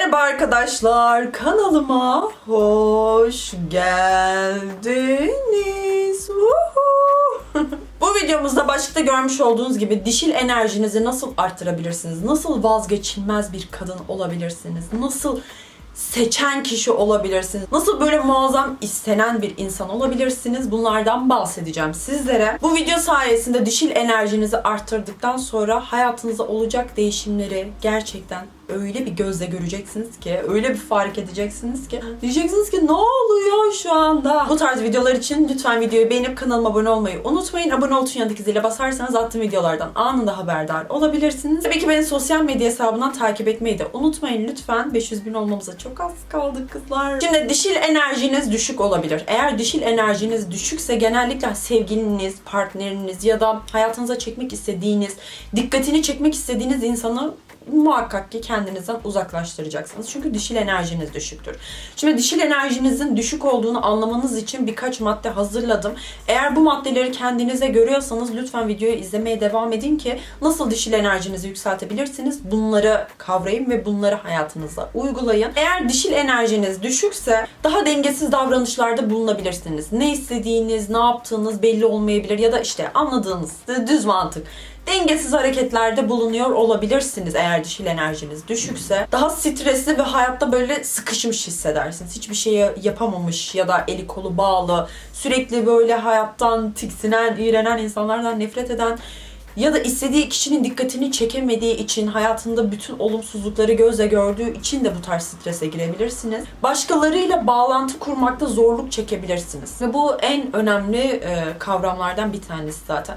Merhaba arkadaşlar, kanalıma hoş geldiniz. Bu videomuzda başlıkta görmüş olduğunuz gibi dişil enerjinizi nasıl arttırabilirsiniz? Nasıl vazgeçilmez bir kadın olabilirsiniz? Nasıl seçen kişi olabilirsiniz? Nasıl böyle muazzam istenen bir insan olabilirsiniz? Bunlardan bahsedeceğim sizlere. Bu video sayesinde dişil enerjinizi arttırdıktan sonra hayatınızda olacak değişimleri gerçekten öyle bir gözle göreceksiniz ki, öyle bir fark edeceksiniz ki diyeceksiniz ki ne oluyor şu anda? Bu tarz videolar için lütfen videoyu beğenip kanalıma abone olmayı unutmayın. Abone ol tuşuna yanındaki zile basarsanız attığım videolardan anında haberdar olabilirsiniz. Tabii ki beni sosyal medya hesabından takip etmeyi de unutmayın lütfen. 500 bin olmamıza çok az kaldı kızlar. Şimdi dişil enerjiniz düşük olabilir. Eğer dişil enerjiniz düşükse genellikle sevgiliniz, partneriniz ya da hayatınıza çekmek istediğiniz, dikkatini çekmek istediğiniz insanı muhakkak ki kendinizden uzaklaştıracaksınız. Çünkü dişil enerjiniz düşüktür. Şimdi dişil enerjinizin düşük olduğunu anlamanız için birkaç madde hazırladım. Eğer bu maddeleri kendinize görüyorsanız lütfen videoyu izlemeye devam edin ki nasıl dişil enerjinizi yükseltebilirsiniz bunları kavrayın ve bunları hayatınıza uygulayın. Eğer dişil enerjiniz düşükse daha dengesiz davranışlarda bulunabilirsiniz. Ne istediğiniz, ne yaptığınız belli olmayabilir ya da işte anladığınız düz mantık dengesiz hareketlerde bulunuyor olabilirsiniz eğer dişil enerjiniz düşükse. Daha stresli ve hayatta böyle sıkışmış hissedersiniz. Hiçbir şeyi yapamamış ya da eli kolu bağlı, sürekli böyle hayattan tiksinen, iğrenen insanlardan nefret eden ya da istediği kişinin dikkatini çekemediği için, hayatında bütün olumsuzlukları gözle gördüğü için de bu tarz strese girebilirsiniz. Başkalarıyla bağlantı kurmakta zorluk çekebilirsiniz. Ve bu en önemli e, kavramlardan bir tanesi zaten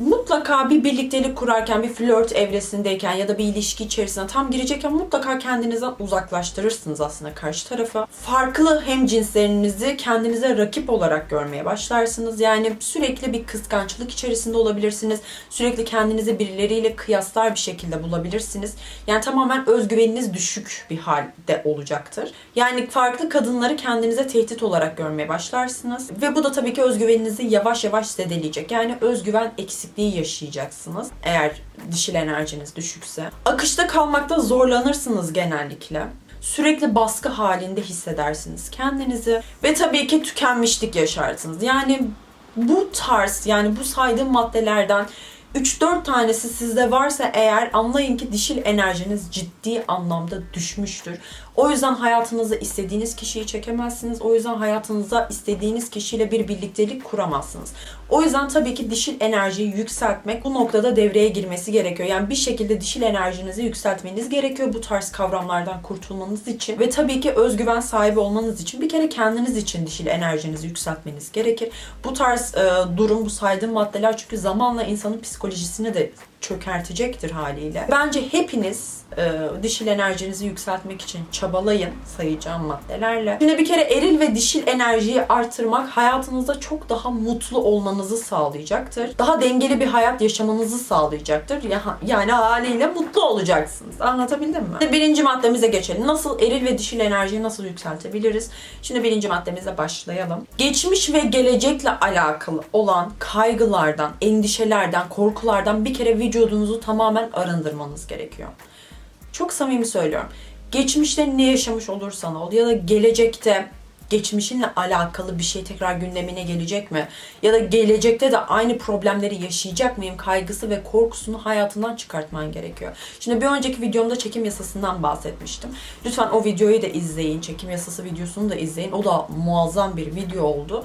mutlaka bir birliktelik kurarken, bir flört evresindeyken ya da bir ilişki içerisine tam girecekken mutlaka kendinizden uzaklaştırırsınız aslında karşı tarafa. Farklı hem cinslerinizi kendinize rakip olarak görmeye başlarsınız. Yani sürekli bir kıskançlık içerisinde olabilirsiniz. Sürekli kendinizi birileriyle kıyaslar bir şekilde bulabilirsiniz. Yani tamamen özgüveniniz düşük bir halde olacaktır. Yani farklı kadınları kendinize tehdit olarak görmeye başlarsınız. Ve bu da tabii ki özgüveninizi yavaş yavaş zedeleyecek. Yani özgüven eksik eksikliği yaşayacaksınız eğer dişil enerjiniz düşükse. Akışta kalmakta zorlanırsınız genellikle. Sürekli baskı halinde hissedersiniz kendinizi ve tabii ki tükenmişlik yaşarsınız. Yani bu tarz yani bu saydığım maddelerden 3-4 tanesi sizde varsa eğer anlayın ki dişil enerjiniz ciddi anlamda düşmüştür. O yüzden hayatınıza istediğiniz kişiyi çekemezsiniz. O yüzden hayatınıza istediğiniz kişiyle bir birliktelik kuramazsınız. O yüzden tabii ki dişil enerjiyi yükseltmek bu noktada devreye girmesi gerekiyor. Yani bir şekilde dişil enerjinizi yükseltmeniz gerekiyor bu tarz kavramlardan kurtulmanız için. Ve tabii ki özgüven sahibi olmanız için bir kere kendiniz için dişil enerjinizi yükseltmeniz gerekir. Bu tarz e, durum, bu saydığım maddeler çünkü zamanla insanın psikolojisini de çökertecektir haliyle. Bence hepiniz e, dişil enerjinizi yükseltmek için çabalayın sayacağım maddelerle. Şimdi bir kere eril ve dişil enerjiyi artırmak hayatınızda çok daha mutlu olmanızı sağlayacaktır. Daha dengeli bir hayat yaşamanızı sağlayacaktır. Yani haliyle mutlu olacaksınız. Anlatabildim mi? Birinci maddemize geçelim. Nasıl eril ve dişil enerjiyi nasıl yükseltebiliriz? Şimdi birinci maddemize başlayalım. Geçmiş ve gelecekle alakalı olan kaygılardan, endişelerden, korkulardan bir kere vücudunuzu tamamen arındırmanız gerekiyor. Çok samimi söylüyorum. Geçmişte ne yaşamış olursan ol ya da gelecekte geçmişinle alakalı bir şey tekrar gündemine gelecek mi? Ya da gelecekte de aynı problemleri yaşayacak mıyım kaygısı ve korkusunu hayatından çıkartman gerekiyor. Şimdi bir önceki videomda çekim yasasından bahsetmiştim. Lütfen o videoyu da izleyin. Çekim yasası videosunu da izleyin. O da muazzam bir video oldu.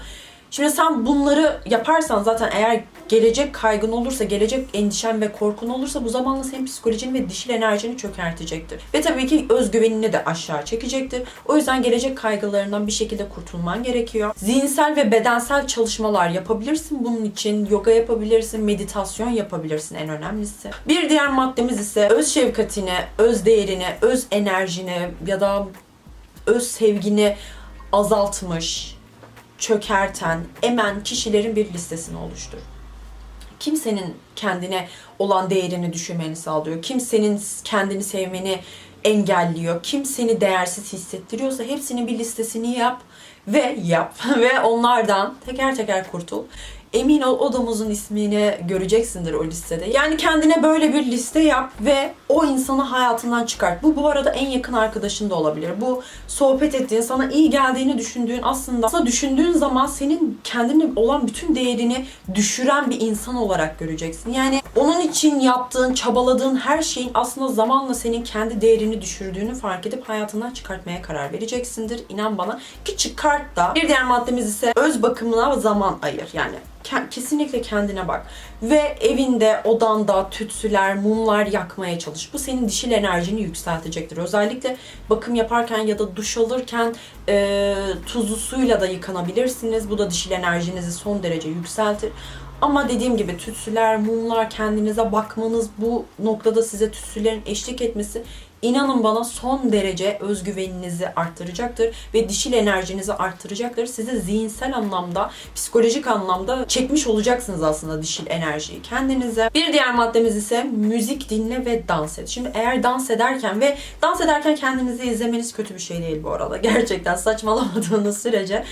Şimdi sen bunları yaparsan zaten eğer gelecek kaygın olursa, gelecek endişen ve korkun olursa bu zamanla senin psikolojini ve dişil enerjini çökertecektir. Ve tabii ki özgüvenini de aşağı çekecektir. O yüzden gelecek kaygılarından bir şekilde kurtulman gerekiyor. Zihinsel ve bedensel çalışmalar yapabilirsin bunun için. Yoga yapabilirsin, meditasyon yapabilirsin en önemlisi. Bir diğer maddemiz ise öz şefkatini, öz değerini, öz enerjini ya da öz sevgini azaltmış, çökerten, emen kişilerin bir listesini oluştur. Kimsenin kendine olan değerini düşürmeni sağlıyor. Kimsenin kendini sevmeni engelliyor. Kim seni değersiz hissettiriyorsa hepsinin bir listesini yap ve yap ve onlardan teker teker kurtul. Emin ol o domuzun ismini göreceksindir o listede. Yani kendine böyle bir liste yap ve o insanı hayatından çıkart. Bu bu arada en yakın arkadaşın da olabilir. Bu sohbet ettiğin, sana iyi geldiğini düşündüğün aslında aslında düşündüğün zaman senin kendine olan bütün değerini düşüren bir insan olarak göreceksin. Yani onun için yaptığın, çabaladığın her şeyin aslında zamanla senin kendi değerini düşürdüğünü fark edip hayatından çıkartmaya karar vereceksindir. İnan bana ki çıkart da. Bir diğer maddemiz ise öz bakımına zaman ayır. Yani ke- kesinlikle kendine bak. Ve evinde, odanda tütsüler, mumlar yakmaya çalış. Bu senin dişil enerjini yükseltecektir. Özellikle bakım yaparken ya da duş alırken e, tuzlu suyla da yıkanabilirsiniz. Bu da dişil enerjinizi son derece yükseltir. Ama dediğim gibi tütsüler, mumlar, kendinize bakmanız bu noktada size tütsülerin eşlik etmesi inanın bana son derece özgüveninizi arttıracaktır ve dişil enerjinizi arttıracaktır. Sizi zihinsel anlamda, psikolojik anlamda çekmiş olacaksınız aslında dişil enerjiyi kendinize. Bir diğer maddemiz ise müzik dinle ve dans et. Şimdi eğer dans ederken ve dans ederken kendinizi izlemeniz kötü bir şey değil bu arada. Gerçekten saçmalamadığınız sürece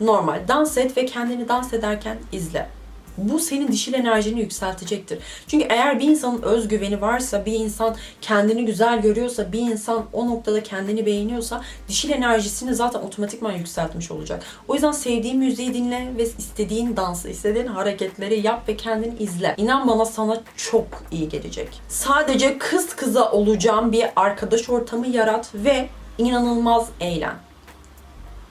normal. Dans et ve kendini dans ederken izle bu senin dişil enerjini yükseltecektir. Çünkü eğer bir insanın özgüveni varsa, bir insan kendini güzel görüyorsa, bir insan o noktada kendini beğeniyorsa dişil enerjisini zaten otomatikman yükseltmiş olacak. O yüzden sevdiğin müziği dinle ve istediğin dansı, istediğin hareketleri yap ve kendini izle. İnan bana sana çok iyi gelecek. Sadece kız kıza olacağım bir arkadaş ortamı yarat ve inanılmaz eğlen.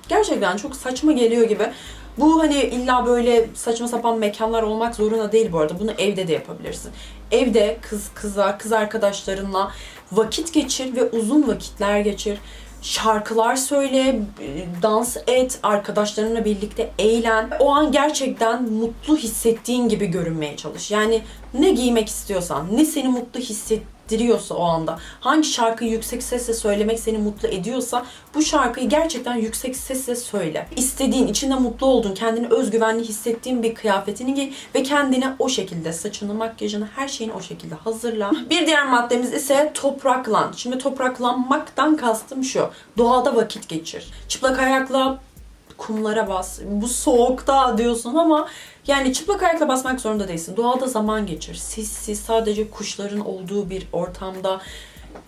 Gerçekten çok saçma geliyor gibi. Bu hani illa böyle saçma sapan mekanlar olmak zorunda değil bu arada. Bunu evde de yapabilirsin. Evde kız kıza, kız arkadaşlarınla vakit geçir ve uzun vakitler geçir. Şarkılar söyle, dans et, arkadaşlarınla birlikte eğlen. O an gerçekten mutlu hissettiğin gibi görünmeye çalış. Yani ne giymek istiyorsan, ne seni mutlu hissettiriyorsa o anda, hangi şarkıyı yüksek sesle söylemek seni mutlu ediyorsa bu şarkıyı gerçekten yüksek sesle söyle. İstediğin, içinde mutlu olduğun, kendini özgüvenli hissettiğin bir kıyafetini giy ve kendine o şekilde saçını, makyajını, her şeyini o şekilde hazırla. Bir diğer maddemiz ise topraklan. Şimdi topraklanmaktan kastım şu. Doğada vakit geçir. Çıplak ayakla kumlara bas. Bu soğukta diyorsun ama yani çıplak ayakla basmak zorunda değilsin. Doğada zaman geçir. Sessiz, sadece kuşların olduğu bir ortamda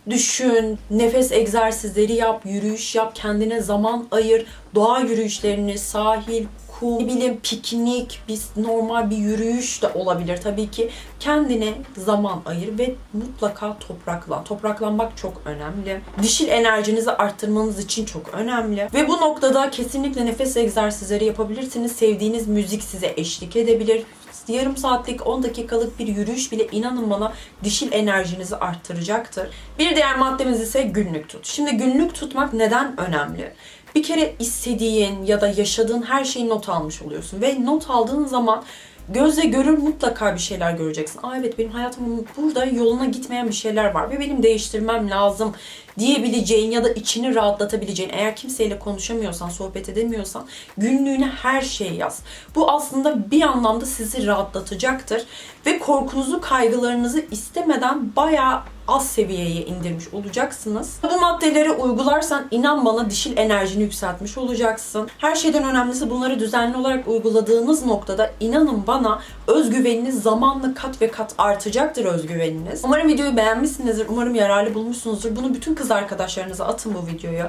düşün, nefes egzersizleri yap, yürüyüş yap, kendine zaman ayır. Doğa yürüyüşlerini, sahil, ne bileyim piknik, biz normal bir yürüyüş de olabilir tabii ki. Kendine zaman ayır ve mutlaka topraklan. Topraklanmak çok önemli. Dişil enerjinizi arttırmanız için çok önemli. Ve bu noktada kesinlikle nefes egzersizleri yapabilirsiniz. Sevdiğiniz müzik size eşlik edebilir yarım saatlik 10 dakikalık bir yürüyüş bile inanın bana dişil enerjinizi arttıracaktır. Bir diğer maddemiz ise günlük tut. Şimdi günlük tutmak neden önemli? Bir kere istediğin ya da yaşadığın her şeyi not almış oluyorsun ve not aldığın zaman gözle görür mutlaka bir şeyler göreceksin. Aa evet benim hayatımın burada yoluna gitmeyen bir şeyler var ve benim değiştirmem lazım diyebileceğin ya da içini rahatlatabileceğin eğer kimseyle konuşamıyorsan, sohbet edemiyorsan günlüğüne her şeyi yaz. Bu aslında bir anlamda sizi rahatlatacaktır ve korkunuzu, kaygılarınızı istemeden bayağı az seviyeye indirmiş olacaksınız. Bu maddeleri uygularsan inan bana dişil enerjini yükseltmiş olacaksın. Her şeyden önemlisi bunları düzenli olarak uyguladığınız noktada inanın bana özgüveniniz zamanla kat ve kat artacaktır özgüveniniz. Umarım videoyu beğenmişsinizdir. Umarım yararlı bulmuşsunuzdur. Bunu bütün kız arkadaşlarınıza atın bu videoyu.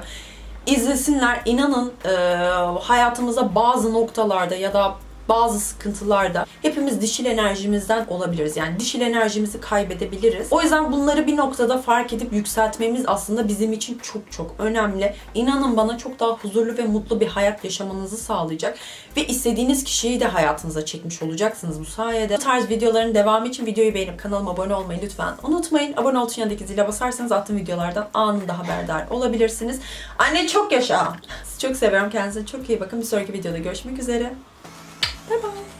İzlesinler. İnanın e, hayatımıza bazı noktalarda ya da bazı sıkıntılarda hepimiz dişil enerjimizden olabiliriz. Yani dişil enerjimizi kaybedebiliriz. O yüzden bunları bir noktada fark edip yükseltmemiz aslında bizim için çok çok önemli. İnanın bana çok daha huzurlu ve mutlu bir hayat yaşamanızı sağlayacak. Ve istediğiniz kişiyi de hayatınıza çekmiş olacaksınız bu sayede. Bu tarz videoların devamı için videoyu beğenip kanalıma abone olmayı lütfen unutmayın. Abone ol yanındaki zile basarsanız attığım videolardan anında haberdar olabilirsiniz. Anne çok yaşa. Sizi çok seviyorum. Kendinize çok iyi bakın. Bir sonraki videoda görüşmek üzere. 拜拜。